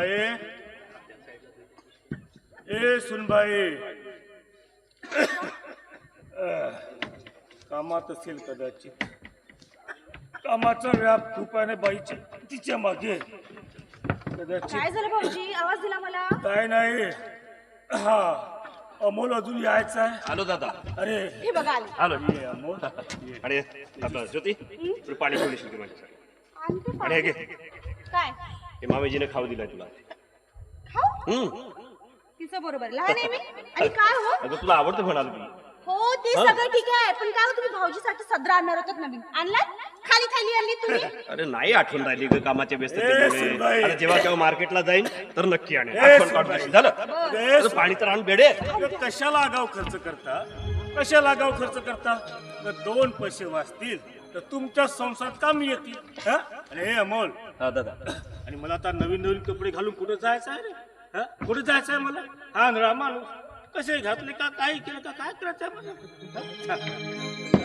सुनबाई। ए सुनबाई। कामात असेल कदाचित. कामाचा व्याप खूप आहे ना बाईच्या तिच्यामागे. कदाचित. काय झालं भाऊजी? आवाज दिला मला? काय नाही. हा अमोल अजून यायचा आहे. आलो दादा. अरे. हे बघा आले. आलो ये अमोल. ये. आणि आपलं ज्योती थोडी पाणी माझ्यासाठी? आणते आणि हे पाणी. घे. काय? हे मामेजीने खाऊ दिलाय तुला. खाऊ? हम्म. तिचं बरोबर. लहान आहे मी. आणि काय हो? अगं तुला आवडतं म्हणाल मी. हो ते सगळं ठीक आहे. पण काय हो, तुम्ही भाऊजीसाठी सदरा आणणार होतात नवीन. आणलाय खाली खाली आणली तुम्ही? अरे नाही आठवण राहिली ग कामाच्या ए, व्यस्ततेमुळे सुनबाई. आता जेव्हा केव्हा मार्केटला जाईन तर नक्की आणेल ए, आठवण सुनबाई. काढून देशील. झालं? ए, अरे पाणी तर आणून बेडे. कशाला आगाव खर्च करता? कशाला आगाव खर्च करता? तर दोन पैसे वाचतील. तर तुमच्या संसारात कामी येतील हा? आणि हे अमोल. हा दादा. आणि मला आता नवीन नवीन कपडे घालून कुठे जायचं आहे रे? हा? कुठे जायचं आहे मला? हा नळा माणूस. कसे घातले का काय केलं का काय करायचं आहे मला? हा?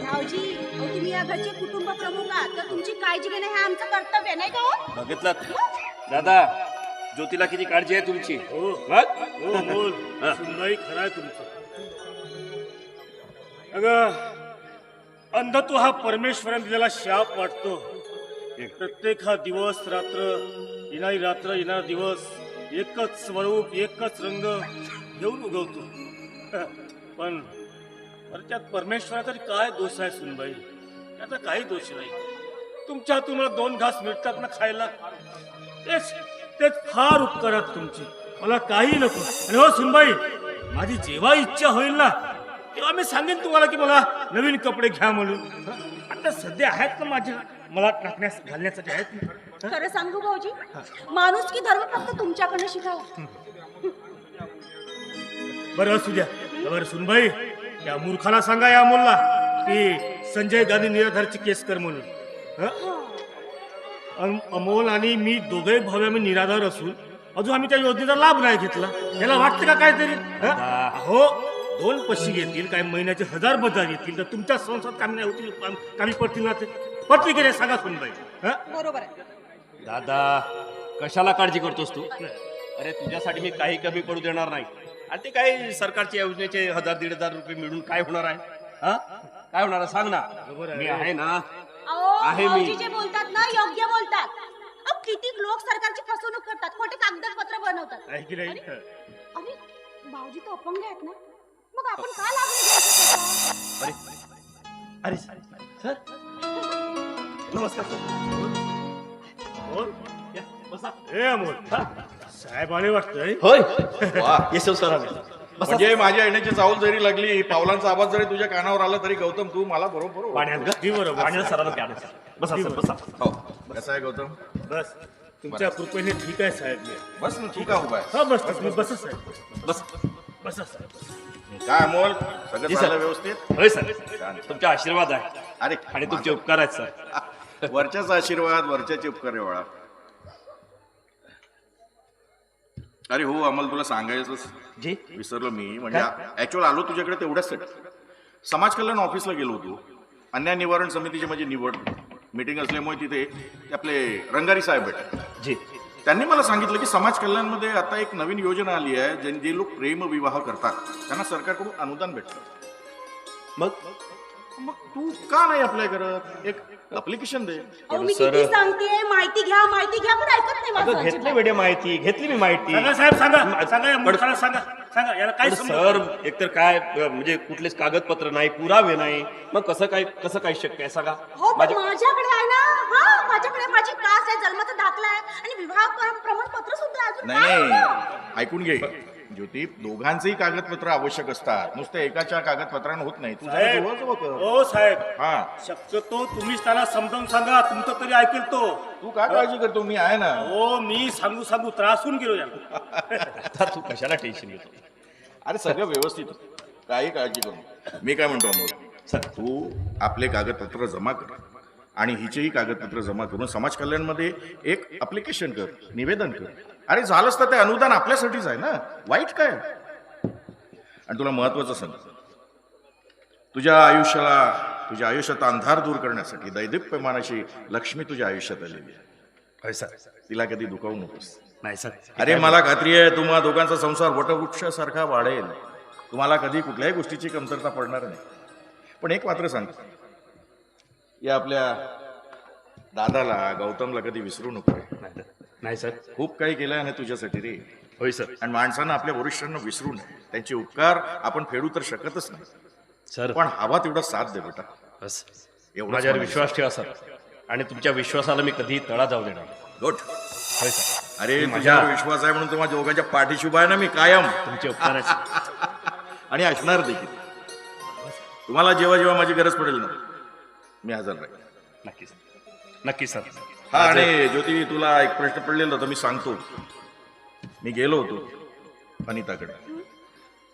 भाऊजी अहो, तुम्ही या घरचे कुटुंब प्रमुख आहात. तर तुमची काळजी घेणं हे आमचं कर्तव्य आहे, नाही का हो? बघितलं? दादा ज्योतीला किती काळजी आहे तुमची? हो. मग? हो अमोल. हा. खरं आहे तुमचं. अगं अंधत्व हा परमेश्वराने दिलेला शाप वाटतो. प्रत्येक हा दिवस रात्र येणारी रात्र येणारा दिवस एकच स्वरूप एकच रंग घेऊन उगवतो. पण त्यात परमेश्वराचा तरी काय दोष आहे सुनबाई? त्याचा काही दोष नाही. तुमच्या हातून दोन घास मिळतात ना खायला? तेच तेच फार उपकार आहेत तुमचे. मला काही नको. आणि हो सुनबाई माझी जेव्हा इच्छा होईल ना तेव्हा मी सांगेन तुम्हाला की मला नवीन कपडे घ्या म्हणून? आता सध्या आहेत ना माझ्या मला टाकण्यास घालण्यासाठी आहेत ना? खरं सांगू भाऊजी? माणूस की धर्म फक्त तुमच्याकडनं शिकावा. बरं असू द्या. बरं सुनबाई या मूर्खाला सांगा या अमोलला की संजय गांधी निराधारची केस कर म्हणून. हं? अम- अमोल आणि मी दोघे भावे आम्ही निराधार असून अजून आम्ही त्या योजनेचा लाभ नाही घेतला. याला वाटतं का काहीतरी? हं? हो. दोन पशी येतील काही महिन्याचे हजार बजार येतील तर तुमच्या संसार कामी नाही होतील काम- कामी पडतील ना ते पडतील की नाही सांगा सुनबाई हं? बरोबर आहे दादा कशाला काळजी करतोस तू अरे तुझ्यासाठी मी काही कमी पडू देणार नाही आणि ते काय सरकारच्या योजनेचे हजार दीड हजार रुपये मिळून काय होणार आहे हा काय होणार आहे? सांग ना बरोबर आहे. मी आहे ना अहो आहे मी. भाऊजी जे बोलतात ना योग्य बोलतात अहो, किती लोक सरकारची फसवणूक करतात खोटे कागदपत्र बनवतात आहे की नाही हं. आणि भाऊजी तर अपंग आहेत ना मग आपण का लागले घ्यायचं त्याचा? अरे सर. नमस्कार बोल. या, बसा. हे अमोल. साहेब आले वाटतंय. होय. वा सर बसा. म्हणजे माझ्या येण्याची चावल जरी लागली पावलांचा आवाज जरी तुझ्या कानावर आला तरी गौतम तू मला बरोबर ओळख. पाण्यात ग. अगदी बरोबर. पाण्यात सरांना प्यानं सर बसा सर बसा. हो. कसं आहे गौतम? बस. तुमच्या कृपेने ठीक आहे साहेब मी. बस ना ठीक आहे. उभा आहे. हा बस तुम्ही बसा साहेब. बस. बसा साहेब. काय अमोल? सगळं जी, सर. चाललं व्यवस्थित? होय सर. तुमचे आशीर्वाद आहे. अरे आणि तुमचे उपकार आहेत सर. वरच्याच आशीर्वाद वरच्याचे उपकार बाळा. अरे हो अमोल तुला सांगायचंच. जी? विसरलो मी. म्हणजे ऍक्च्युअल आलो तुझ्याकडे तेवढ्यासाठी समाज कल्याण ऑफिसला गेलो होतो. अन्याय निवारण समितीची माझी निवड. मीटिंग असल्यामुळे तिथे ते आपले रंगारी साहेब भेटले. जी. त्यांनी मला सांगितलं की समाज कल्याणमध्ये आता एक नवीन योजना आली आहे जे जे लोक प्रेम विवाह करतात. त्यांना सरकारकडून अनुदान भेटतं. मग? मग तू का नाही अप्लाय करत? एक अप्लिकेशन दे. अहो मी सर- किती सांगते माहिती घ्या माहिती घ्या पण ऐकत नाही अगं घेतली अजिबात. माहिती घेतली मी माहिती. सांगा साहेब सांगा सांगा या मूर्खाला सांगा. सांगा याला काय समजत सर. एकतर काय म्हणजे कुठलेच कागदपत्र नाही पुरावे नाही मग कसं काय कसं काय शक्य आहे सांगा हो पण माझ्या माझ्याकडे आहे ना हा माझ्याकडे माझी कास्ट आहे जन्माचा दाखला आहे आणि विवाह प्र- प्रमाणपत्र सुद्धा. अजून नाही काय नाही हवं? ऐकून घे ज्योती दोघांचेही कागदपत्र आवश्यक असतात. नुसतं एकाच्या कागदपत्रानं होत नाही. तू जरा साहेब जवळजवळ कर. हो साहेब. हा. शक्यतो तुम्हीच त्याला समजावून सांगा तुमचं तरी ऐकेल तो. तू काय काळजी करतो? मी आहे ना. हो मी सांगू सांगू त्रासून गेलो याला आता तू कशाला टेन्शन घेतो? अरे सगळं व्यवस्थित. काही काळजी करू नको. मी काय म्हणतो अमोल? सर. तू आपले कागदपत्र जमा कर आणि हिचेही कागदपत्र जमा करून समाज कल्याणमध्ये एक अप्लिकेशन कर निवेदन कर. अरे झालंच तर ते अनुदान आपल्यासाठीच आहे ना. वाईट काय? आणि तुला महत्वाचं सांग. तुझ्या आयुष्याला तुझ्या आयुष्यात अंधार दूर करण्यासाठी दैदिप्यमानाची लक्ष्मी तुझ्या आयुष्यात आलेली आहे. तिला कधी दुखावू नकोस. नाही सर. अरे मला खात्री आहे तुम्हा दोघांचा संसार वटवृक्षासारखा वाढेल. तुम्हाला कधी कुठल्याही गोष्टीची कमतरता पडणार नाही. पण एक मात्र सांगतो या आपल्या दादाला गौतमला कधी विसरू नको. नाही, सर. खूप काही केलंय ना तुझ्यासाठी रे. होय सर. आणि माणसानं आपल्या वरिष्ठांना विसरू नये. त्यांचे उपकार आपण फेडू तर शकतच नाही. सर. पण हवा तेवढा साथ दे बेटा. बस. माझ्यावर. विश्वास ठेवा सर. आणि तुमच्या विश्वासाला मी कधी तळा जाऊ देणार. गुड. होय सर. अरे माझ्यावर विश्वास आहे म्हणून तुम्हाला दोघांच्या पाठीशी उभा आहे ना मी कायम. तुमचे उपकाराची. आणि असणार देखील. तुम्हाला जेव्हा जेव्हा माझी गरज पडेल ना मी हजर राहील नक्की सर. नक्की सर. हा आणि ज्योती तुला एक प्रश्न पडलेला होता मी सांगतो. मी गेलो होतो अनिताकडे.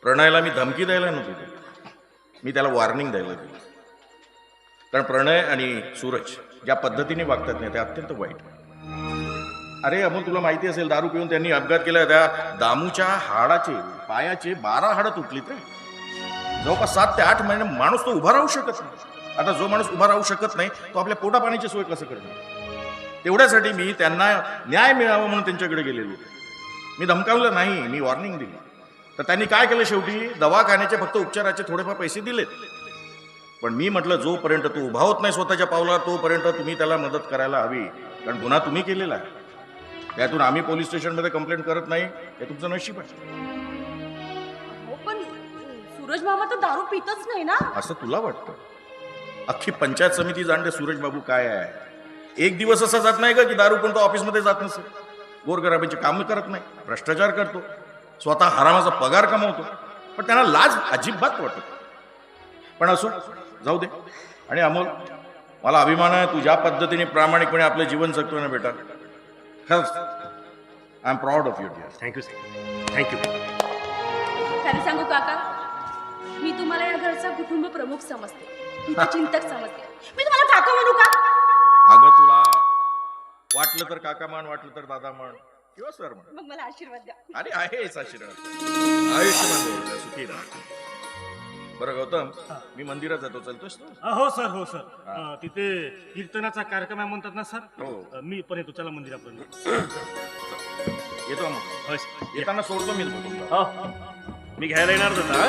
प्रणयला मी धमकी द्यायला नव्हती मी त्याला वॉर्निंग द्यायला दिली. कारण प्रणय आणि सूरज ज्या पद्धतीने वागतात नाही ते अत्यंत वाईट. अरे अमोल तुला माहिती असेल दारू पिऊन त्यांनी अपघात केला. त्या दामूच्या हाडाचे पायाचे बारा हाडं तुटलीत रे. जवळपास सात ते आठ महिने माणूस तो उभा राहू शकत नाही. आता जो माणूस उभा राहू शकत नाही तो आपल्या पोटा पाण्याची सोय कसं करणार? तेवढ्यासाठी मी त्यांना न्याय मिळावा म्हणून त्यांच्याकडे गेलेलो. मी धमकावलं नाही मी वॉर्निंग दिली. तर त्यांनी काय केलं शेवटी? दवाखान्याचे फक्त उपचाराचे थोडेफार पैसे दिलेत. पण मी म्हटलं जोपर्यंत तू उभा होत नाही स्वतःच्या पावलावर तोपर्यंत तुम्ही त्याला मदत करायला हवी. कारण गुन्हा तुम्ही केलेला आहे. त्यातून आम्ही पोलीस स्टेशनमध्ये कंप्लेंट करत नाही हे तुमचं नशीब आहे. पण सूरज मामा तर दारू पितच नाही ना? असं तुला वाटतं? अख्खी पंचायत समिती जाणते सूरज बाबू काय आहे. एक दिवस असा जात नाही का की दारू पण तो ऑफिसमध्ये जात नसेल? गोरगराबांची कामं करत नाही. भ्रष्टाचार करतो. स्वतः हरामाचा पगार कमवतो. पण त्यांना लाज अजिबात वाटत पण असो जाऊ दे. आणि अमोल मला अभिमान आहे तू ज्या पद्धतीने प्रामाणिकपणे आपलं जीवन जगतोय ना बेटा. खरंच I am proud of you dear thank you sir thank you खरं सांगू काका मी तुम्हाला या घरचा कुटुंब प्रमुख समजते. चिंतक समजते. मी तुम्हाला काका म्हणू का? वाटलं तर काका मान वाटलं तर दादा मान किंवा सर म्हण मग मला आशीर्वाद द्या. अरे आहेच आशीर्वाद. आयुष्यमान सुखी राहा. बरं गौतम मी मंदिरात जातो चलतोस तू? अ, हो सर हो सर. अ, तिथे कीर्तनाचा कार्यक्रम आहे म्हणतात ना सर? हो. अ, मी पण येतो चला मंदिरापर्यंत. येतो मग होय सर. येताना सोडतो मी तुला हो. मी घ्यायला येणार होता?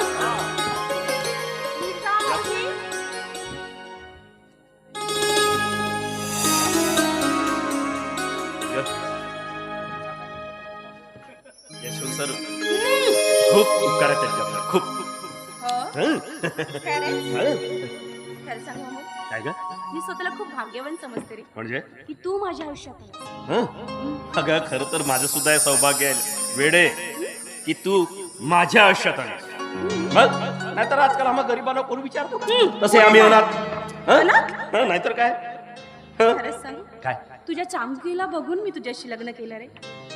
खरंच? खरं सांगू अमोल? काय ग? मी स्वतःला खूप भाग्यवान समजते रे. म्हणजे? की तू माझ्या आयुष्यात आलास. हं? अगं खरं तर माझं सुद्धा हे सौभाग्य आहे. वेडे की तू माझ्या आयुष्यात आली मग? नाहीतर आजकाल आम्हा गरिबांना कोण विचारतो तसे आम्ही अनाथ. हं? हं, नाहीतर काय? हं? खरंच सांगू काय? तुझ्या चांगलीला बघून मी तुझ्याशी लग्न केलं रे.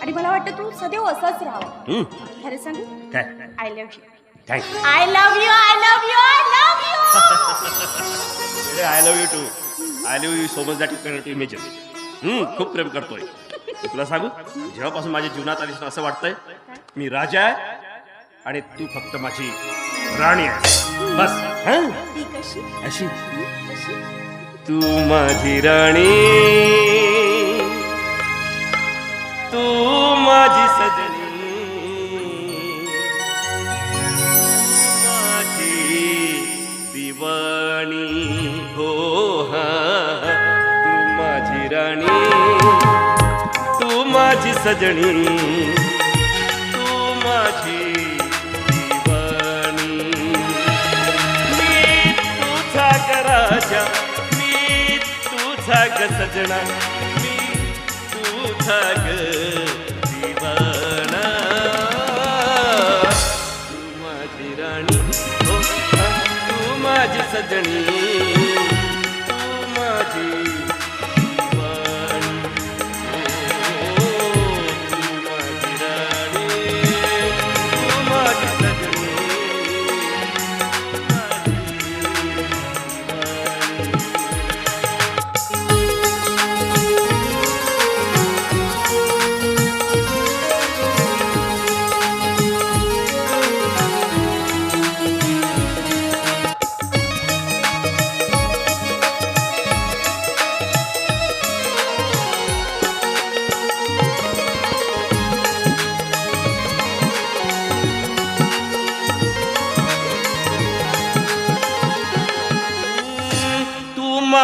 आणि मला वाटतं तू सदैव असाच राहावा. हं? खरं सांगू काय? I love you thank you I love you I love you I love you I love you too I love you so much that you can imagine hmm खूप प्रेम करतोय. तुला सांगू जेव्हापासून माझ्या जीवनात आलीस ना असं वाटतंय मी राजा आहे आणि तू फक्त माझी राणी आहे. बस हं? ती कशी? अशी. तू माझी राणी. तू राणी हो हा. तू माझी राणी तू माझी सजनी तू माझी दिवाणी. मी तुझा राजा मी तुझा ग सजना मी तुझा ग सजनी।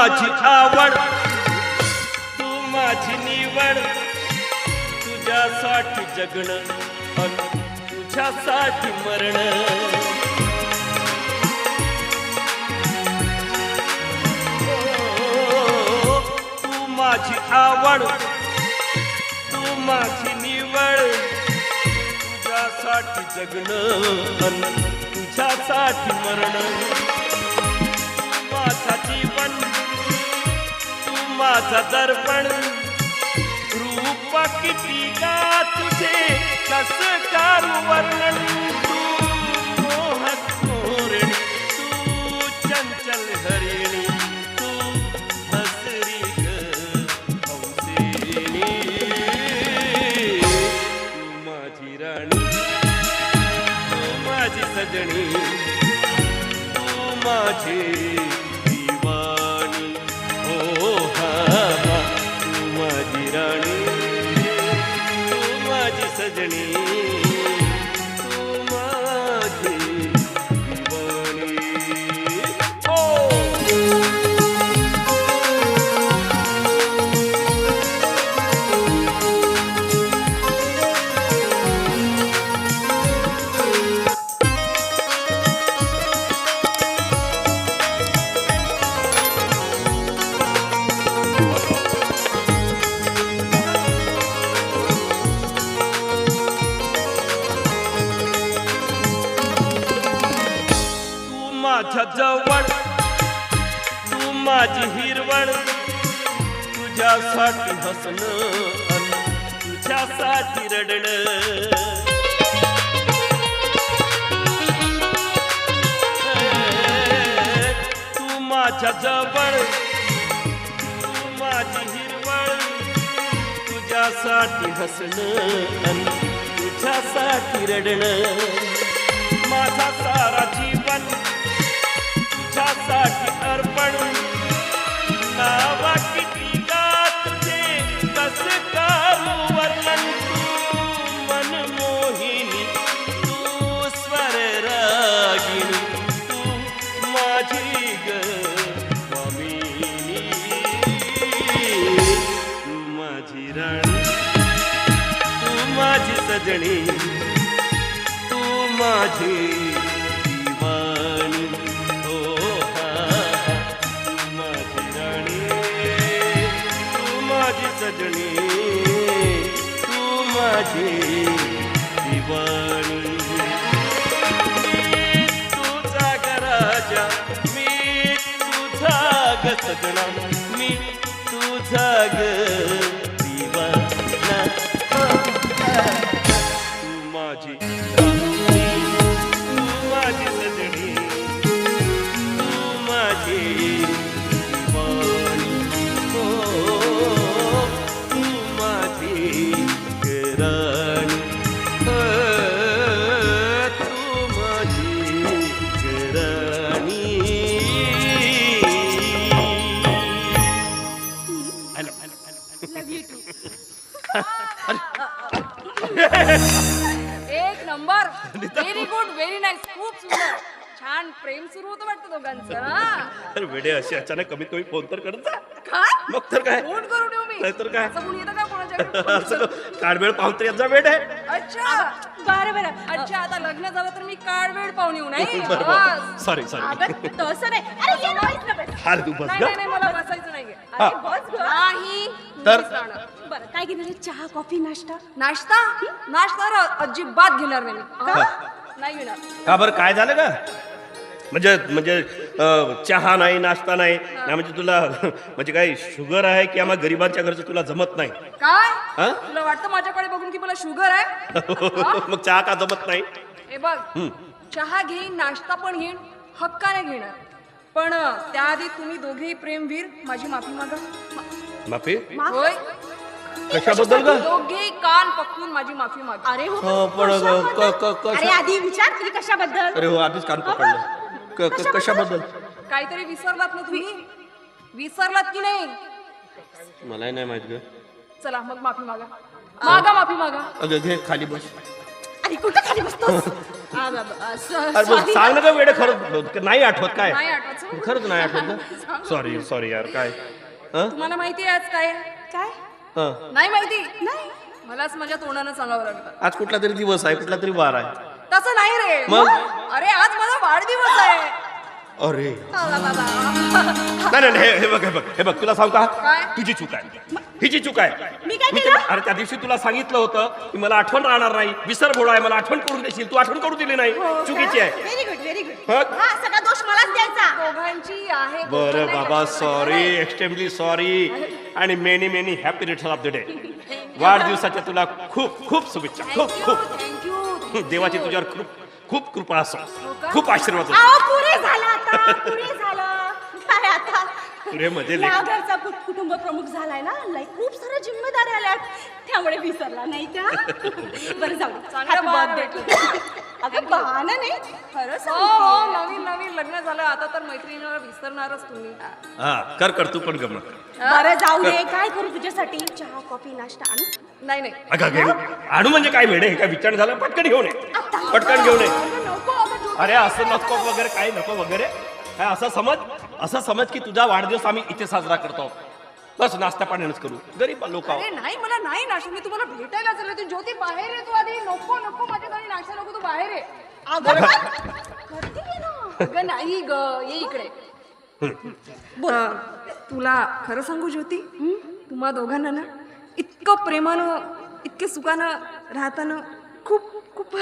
माझी आवड. तू माझी निवड. तुझ्यासाठी जगण तुझ्यासाठी मरण. हो, तू माझी आवड. तू माझी निवड. तुझ्यासाठी जगणं तुझ्यासाठी मरण. माझा माझा दर्पण. रूप किती का तुझे कस कारू वर्णन? तुझ्यासाठी रडणं. तू माझ्या जवळ तू माझी हिरवळ तुझ्यासाठी हसणं अन तुझ्यासाठी रडणं. माझा सारा जीवन तुझ्यासाठी अर्पण नावा माझी तू माझी दिवाणी हो हा तू माझी राणी तू माझी सजणी तू माझी दिवाणी तुझा राजा मी तुझा ग सजना मी तुझा ग अरे वेडे असे अचानक कमीत कमी फोन तर करत जा. काय? मग तर काय? फोन करून ठेवू मी. नाहीतर काय? असं कोणी येतं का पाहून तर याचा वेळ आहे. अच्छा. बरं बरं. अच्छा आता लग्न झालं तर मी काळ वेळ पाहून येऊ नाही? बस. सॉरी सॉरी अगं तसं नाही. अरे ये ना, ना बस. हाल तू बस नाही ग नाही मला बसायचं नाहीये. हा. अरे बस गं. नाही. तर? मीच. बरं काय घेणार आहे? चहा कॉफी नाश्ता? नाश्ता? नाश्ता र- अजिबात घेणार नाही मी. का नाही घेणार. का बरं? काय झालं का म्हणजे म्हणजे चहा नाही नाश्ता नाही. म्हणजे तुला म्हणजे काय शुगर आहे की आम्हा गरिबांच्या घरचं तुला जमत नाही? काय? हा? तुला वाटतं माझ्याकडे बघून की मला शुगर आहे? मग चहा का जमत नाही? हे बघ चहा घेईन नाश्ता पण घेईन हक्काने घेणार. पण अं, त्याआधी तुम्ही दोघेही प्रेमवीर माझी माफी मागा. माफी? होय. कशाबद्दल ग? दोघेही कान पकडून माझी माफी मागा. अरे हो हो, पण ग- कशाबद्दल? क- क- कशा- अरे आधी विचार की कशाबद्दल? अरे हो आधीच कान पकडलं. क- क- कशाबद्दल? काहीतरी विसरलात ना तुम्ही? विसरलात की नाही? मलाही नाही माहीत ग. चला मग माफी मागा. मागा माफी मागा. अगं घे खाली बस. अरे कुठं खाली बसतोस? आ, ब- ब- स- अरे बघ, sorry. सांग ना का वेळ खरंच नाही आठवत काय? नाही आठवत. खरंच नाही आठवत सॉरी सॉरी यार काय? हं? तुम्हाला माहिती आहे आज काय? काय? हं. नाही माहिती? नाही. मलाच माझ्या तोंडानं सांगावं लागतं. आज कुठला तरी दिवस आहे कुठला तरी वार आहे. तसं नाही रे. मग? अरे आज माझा वाढदिवस आहे. अरे. आ, ला, ला, ला. नाही नाही नाही, हे हे बघ हे बघ हे बघ तुला सांगू का? काय? तुझी चूक आहे. हिची चूक आहे. मी काय केलं? अरे त्या दिवशी तुला सांगितलं होतं की मला आठवण राहणार नाही. विसर भोळा आहे मला आठवण करून देशील. तू आठवण करून दिली नाही. चुकीची आहे. व्हेरी गुड व्हेरी गुड मग? हा सगळा दोष मलाच द्यायचा. दोघांची आहे बरं बाबा सॉरी एक्स्ट्रीमली सॉरी आणि many many happy return of the day वाढदिवसाच्या तुला खूप खूप शुभेच्छा. खूप खूप. थँक्यू देवाची तुझ्यावर खूप खूप कृपा असो. का? खूप आशीर्वाद असो. पुरे झालं आता पुरे झालं. काय आता? पुरेमध्ये या लेख- घरचा कु- कुटुंब प्रमुख झालाय ना? लय खूप साऱ्या जिम्मेदाऱ्या आल्या त्यामुळे विसरला नाही का? बरं जाऊ दे. चांगला Happy. अगं बहाणा नाही खरं हो सांगते. हो नवीन नवीन लग्न झालं आता तर मैत्रिणीला विसरणारच तुम्ही. हा कर कर तू पण गमत. बरं जाऊ दे. काय करू तुझ्यासाठी? चहा कॉफी नाश्ता आणू? नाही नाही. अगं अगं, आणू म्हणजे काय वेडे हे काय विचार झाला? पटकन घेऊन ये. पटकन घेऊन ये. अगं, नको अगं, तू- अरे असं नको वगैरे काय नको वगैरे. काय असं समज असं समज की तुझा वाढदिवस आम्ही इथे साजरा करतो. बस नाश्ता पाण्यानंच करू. गरीब लोक अरे नाही मला नाही नाश्ता. मी तुम्हाला भेटायला चालले तू ज्योती बाहेर आहे तू आधी. नको नको माझ्या घरी नाश्ता नको तू बाहेर आहे अगं पण करते ना. अगं नाही ग. ये इकडे. तुला खरं सांगू ज्योती? तुम्हा दोघांना ना इतकं प्रेमानं इतके सुखानं राहताना खूप खूप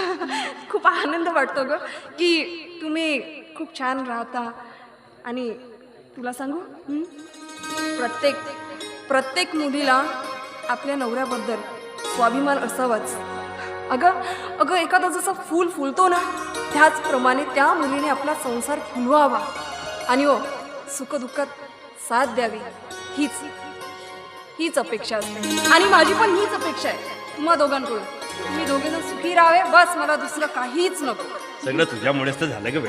खूप आनंद वाटतो ग. की तुम्ही खूप छान राहता. आणि तुला सांगू? प्रत्येक प्रत्येक मुलीला आपल्या नवऱ्याबद्दल स्वाभिमान असावाच. अगं अगं एखादा जसं फूल फुलतो ना त्याचप्रमाणे त्या मुलीने आपला संसार फुलवावा. आणि हो सुखदुःखात साथ द्यावी. हीच हीच अपेक्षा असते. आणि माझी पण हीच अपेक्षा आहे. तुम्हा दोघांकडून. तुम्ही दोघेजण सुखी राहावे. बस मला दुसरं काहीच नको. सगळं तुझ्यामुळेच तर झालं ग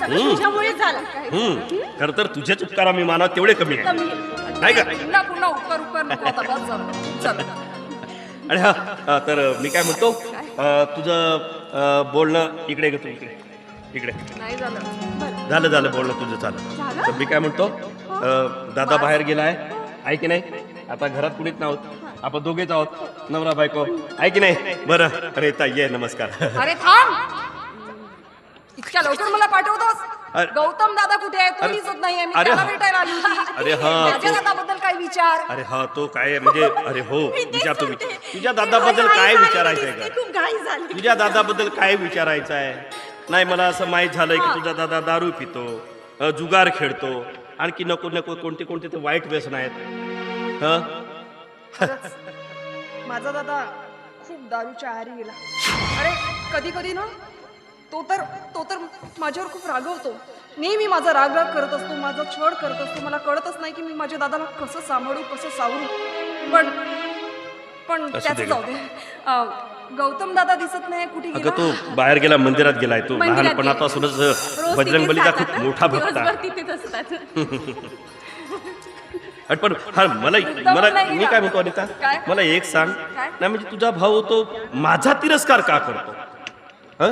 सगळं झालं? हम्म. खरं तर तुझेच उपकार आम्ही मानव तेवढे कमी आहे. नाही का? पुन्हा पुन्हा उपकार उपकार नको आता बस झालं चल. आणि हा तर मी काय म्हणतो? अ, तुझं अ, बोलणं इकडे ग तू इकडे. इकडे. नाही झालं. झालं झालं बोलणं तुझं झालं. तर मी काय म्हणतो? अ, दादा बाहेर गेलाय. आहे की नाही? आता घरात कुणीच नाहोत. आपण दोघेच आहोत. नवरा बायको. आहे की नाही? बरं. अरे ताई ये नमस्कार. अरे थांब. इतक्या लवकर मला पाठवतोस? अरे- गौतम दादा कुठे आहे? तो अरे- दिसत नाहीये मी अरे त्याला हा. भेटायला आली होती. अरे हा, माझ्या तो- दादाबद्दल काय विचार? अरे हा तो काय म्हणजे अरे हो मी तेच विचारतो मी म्हणते. तुझ्या दादाबद्दल काय झाली, विचारायचं आहे का? खूप घाई झाली तुझ्या दादाबद्दल काय विचारायचं आहे? नाही मला असं माहीत झालंय की तुझा दादा दारू पितो अ, जुगार खेळतो आणखी नको नको कोणते कोणते ते वाईट व्यसन आहेत. हं? माझा दादा खूप दारूच्या आहारी गेला. अरे कधी कधी ना? तो तर तो तर माझ्यावर खूप रागवतो नेहमी माझा राग राग करत असतो माझा छळ करत असतो मला कळतच नाही की मी माझ्या दादाला कसं सांभाळू कसं सावरू पण पण त्याचं. जाऊ दे गौतम दादा दिसत नाही कुठे अगं गेला तो बाहेर गेला मंदिरात गेलाय तो लहानपणापासूनच बजरंग बलीचा खूप? मोठा भक्त पण हा मला मला मी? काय म्हणतो अनिता? मला एक सांग? नाही म्हणजे तुझा भाऊ तो माझा तिरस्कार का करतो हं?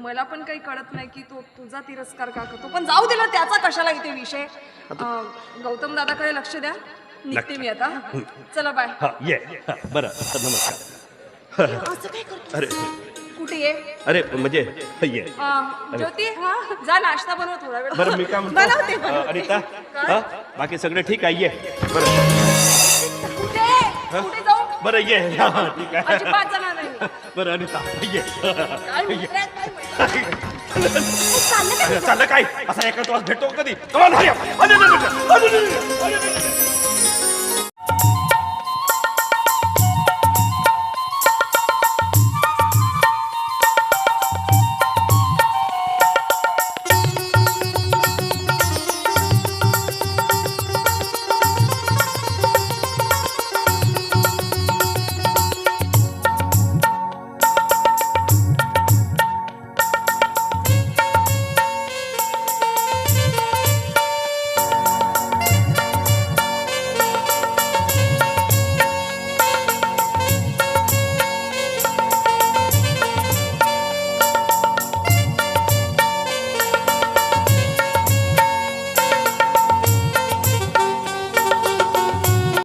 मला पण काही कळत नाही की तो तुझा तिरस्कार का करतो. पण जाऊ दिला त्याचा कशाला इथे विषय? गौतम दादाकडे लक्ष द्या. निघते मी आता. चला बाय. हा ये. हा, बरं नमस्कार. असं काय करतो अरे कुठे ये? अरे म्हणजे ये. अं, ज्योती जा नाश्ता बनव थोडा वेळ. बरं मी काय बनवते, अनिता हा बाकी सगळे ठीक आहे? ये. बरं. कुठे? कुठे जाऊ? बरं ये. हा, ठीक आहे. अजिबात जाणार नाही. मी. बरं अनिता ये. काय म्हणताय, काय म्हणताय? चाललं काय? असा एका तास भेटतो कधी?